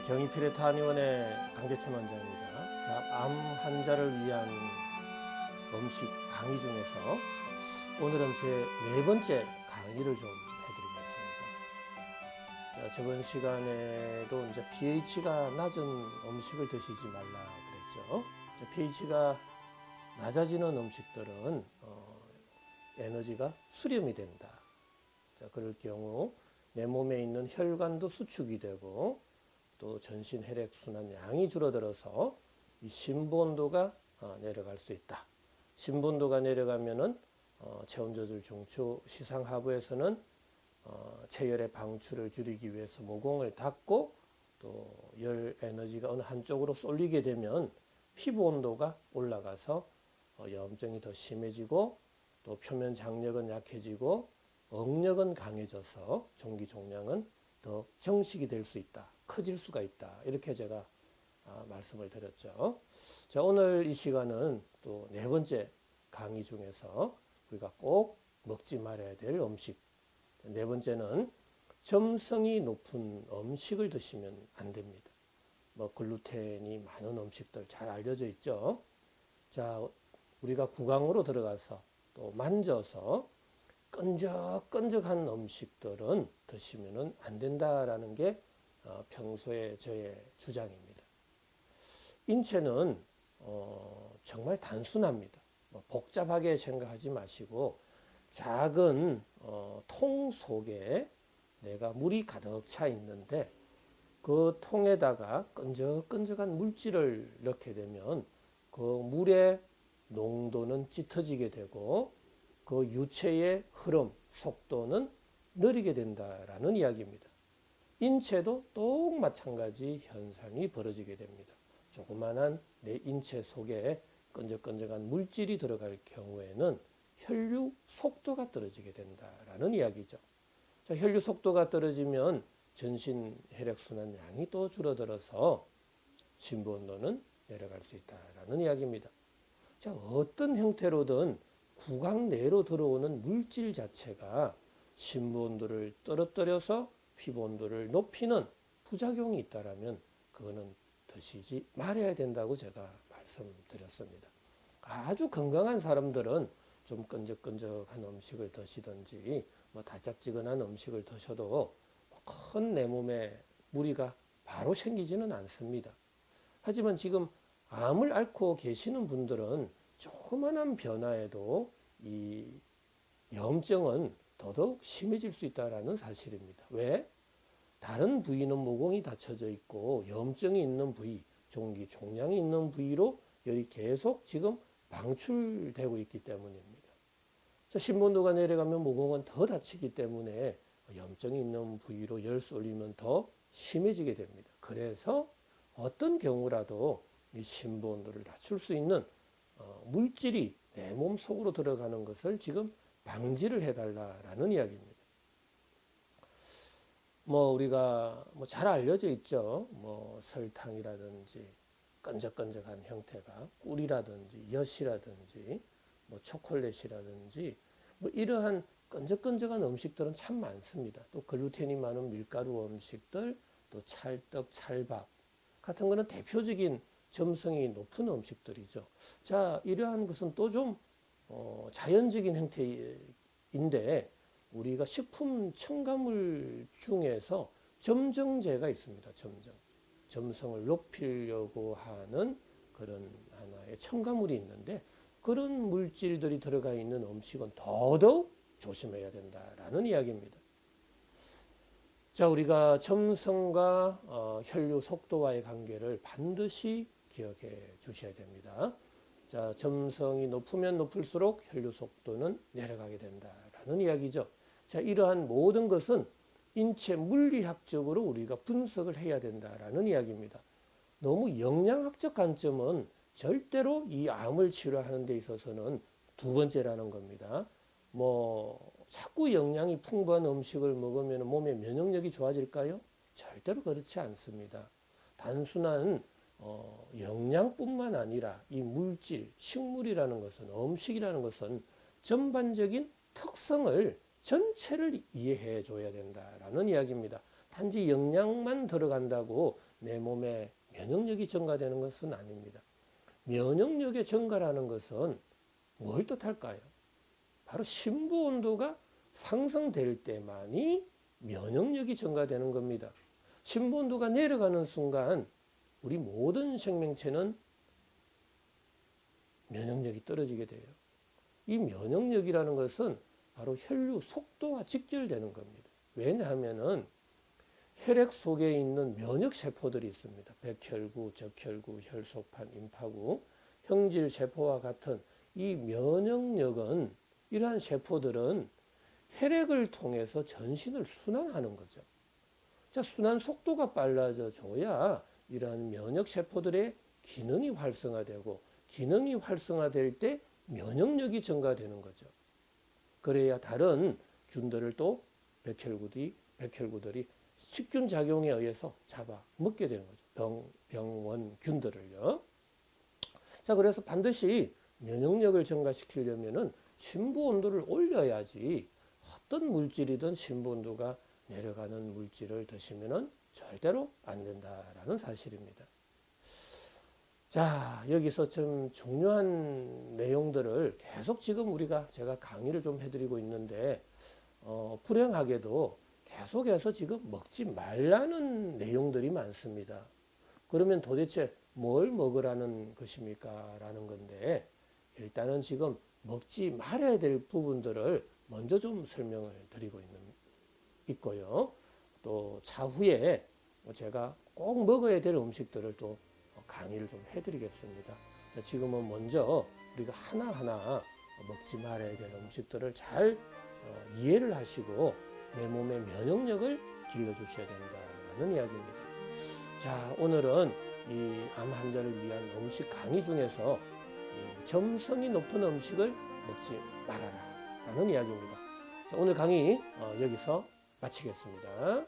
경희필의 탄의원의 강재춘 원장입니다. 자, 암 환자를 위한 음식 강의 중에서 오늘은 제 네 번째 강의를 좀 해드리겠습니다. 자, 저번 시간에도 이제 pH가 낮은 음식을 드시지 말라 그랬죠. 자, pH가 낮아지는 음식들은 어, 에너지가 수렴이 된다. 자, 그럴 경우 내 몸에 있는 혈관도 수축이 되고 또 전신 혈액 순환 양이 줄어들어서 이 심부 온도가 어, 내려갈 수 있다. 심부 온도가 내려가면은 어, 체온 저절 중추 시상 하부에서는 어, 체열의 방출을 줄이기 위해서 모공을 닫고 또 열 에너지가 어느 한쪽으로 쏠리게 되면 피부 온도가 올라가서 어, 염증이 더 심해지고 또 표면 장력은 약해지고 억력은 강해져서 종기 종양은 더 정식이 될 수 있다. 커질 수가 있다. 이렇게 제가 아, 말씀을 드렸죠. 자, 오늘 이 시간은 또 네 번째 강의 중에서 우리가 꼭 먹지 말아야 될 음식. 네 번째는 점성이 높은 음식을 드시면 안 됩니다. 뭐 글루텐이 많은 음식들 잘 알려져 있죠. 자, 우리가 구강으로 들어가서 또 만져서 끈적끈적한 음식들은 드시면 안 된다라는 게 어, 평소에 저의 주장입니다. 인체는 어, 정말 단순합니다. 뭐 복잡하게 생각하지 마시고 작은 어, 통 속에 내가 물이 가득 차 있는데 그 통에다가 끈적끈적한 물질을 넣게 되면 그 물의 농도는 짙어지게 되고 그 유체의 흐름, 속도는 느리게 된다라는 이야기입니다. 인체도 똑 마찬가지 현상이 벌어지게 됩니다. 조그만한 내 인체 속에 끈적끈적한 물질이 들어갈 경우에는 혈류 속도가 떨어지게 된다라는 이야기죠. 자, 혈류 속도가 떨어지면 전신 혈액 순환 양이 또 줄어들어서 심부 온도는 내려갈 수 있다라는 이야기입니다. 자, 어떤 형태로든 구강 내로 들어오는 물질 자체가 심부 온도를 떨어뜨려서 피부 온도를 높이는 부작용이 있다라면 그거는 드시지 말아야 된다고 제가 말씀드렸습니다. 아주 건강한 사람들은 좀 끈적끈적한 음식을 드시든지 뭐 달짝지근한 음식을 드셔도 큰 내 몸에 무리가 바로 생기지는 않습니다. 하지만 지금 암을 앓고 계시는 분들은 조그만한 변화에도 이 염증은 더더욱 심해질 수 있다는 사실입니다. 왜? 다른 부위는 모공이 닫혀져 있고 염증이 있는 부위, 종기, 종양이 있는 부위로 열이 계속 지금 방출되고 있기 때문입니다. 자, 신분도가 내려가면 모공은 더 닫히기 때문에 염증이 있는 부위로 열 쏠리면 더 심해지게 됩니다. 그래서 어떤 경우라도 이 온도를 낮출 수 있는 어, 물질이 내 몸 속으로 들어가는 것을 지금 방지를 해달라라는 이야기입니다. 뭐 우리가 뭐 잘 알려져 있죠. 뭐 설탕이라든지 끈적끈적한 형태가 꿀이라든지 엿이라든지 뭐 초콜릿이라든지 뭐 이러한 끈적끈적한 음식들은 참 많습니다. 또 글루텐이 많은 밀가루 음식들, 또 찰떡, 찰밥 같은 거는 대표적인 점성이 높은 음식들이죠. 자, 이러한 것은 또 좀 어, 자연적인 형태인데 우리가 식품 첨가물 중에서 점정제가 있습니다. 점정. 점성을 높이려고 하는 그런 하나의 첨가물이 있는데 그런 물질들이 들어가 있는 음식은 더더욱 조심해야 된다라는 이야기입니다. 자, 우리가 점성과 어, 혈류 속도와의 관계를 반드시 기억해 주셔야 됩니다. 자, 점성이 높으면 높을수록 혈류 속도는 내려가게 된다라는 이야기죠. 자, 이러한 모든 것은 인체 물리학적으로 우리가 분석을 해야 된다라는 이야기입니다. 너무 영양학적 관점은 절대로 이 암을 치료하는 데 있어서는 두 번째라는 겁니다. 뭐 자꾸 영양이 풍부한 음식을 먹으면 몸의 면역력이 좋아질까요? 절대로 그렇지 않습니다. 단순한 어, 영양뿐만 아니라 이 물질, 식물이라는 것은 음식이라는 것은 전반적인 특성을 전체를 이해해 줘야 된다라는 이야기입니다. 단지 영양만 들어간다고 내 몸의 면역력이 증가되는 것은 아닙니다. 면역력의 증가라는 것은 뭘 뜻할까요? 바로 심부 온도가 상승될 때만이 면역력이 증가되는 겁니다. 심부 온도가 내려가는 순간 우리 모든 생명체는 면역력이 떨어지게 돼요. 이 면역력이라는 것은 바로 혈류 속도와 직결되는 겁니다. 왜냐하면은 혈액 속에 있는 면역 세포들이 있습니다. 백혈구, 적혈구, 혈소판, 임파구, 형질 세포와 같은 이 면역력은 이러한 세포들은 혈액을 통해서 전신을 순환하는 거죠. 자, 순환 속도가 빨라져 줘야 이러한 면역 세포들의 기능이 활성화되고 기능이 활성화될 때 면역력이 증가되는 거죠. 그래야 다른 균들을 또 백혈구들이 백혈구들이 식균 작용에 의해서 잡아 먹게 되는 거죠. 병, 병원 균들을요. 자, 그래서 반드시 면역력을 증가시키려면은 심부 온도를 올려야지 어떤 물질이든 심부 온도가 내려가는 물질을 드시면은 절대로 안 된다라는 사실입니다. 자, 여기서 좀 중요한 내용들을 계속 지금 우리가 제가 강의를 좀 해드리고 있는데, 어, 불행하게도 계속해서 지금 먹지 말라는 내용들이 많습니다. 그러면 도대체 뭘 먹으라는 것입니까? 라는 건데, 일단은 지금 먹지 말아야 될 부분들을 먼저 좀 설명을 드리고 있는, 있고요. 또 차후에 제가 꼭 먹어야 될 음식들을 또 강의를 좀 해드리겠습니다. 자, 지금은 먼저 우리가 하나하나 먹지 말아야 될 음식들을 잘 어, 이해를 하시고 내 몸의 면역력을 길러주셔야 된다는 이야기입니다. 자, 오늘은 이 암 환자를 위한 음식 강의 중에서 이 점성이 높은 음식을 먹지 말아라 라는 이야기입니다. 자, 오늘 강의 어, 여기서 마치겠습니다.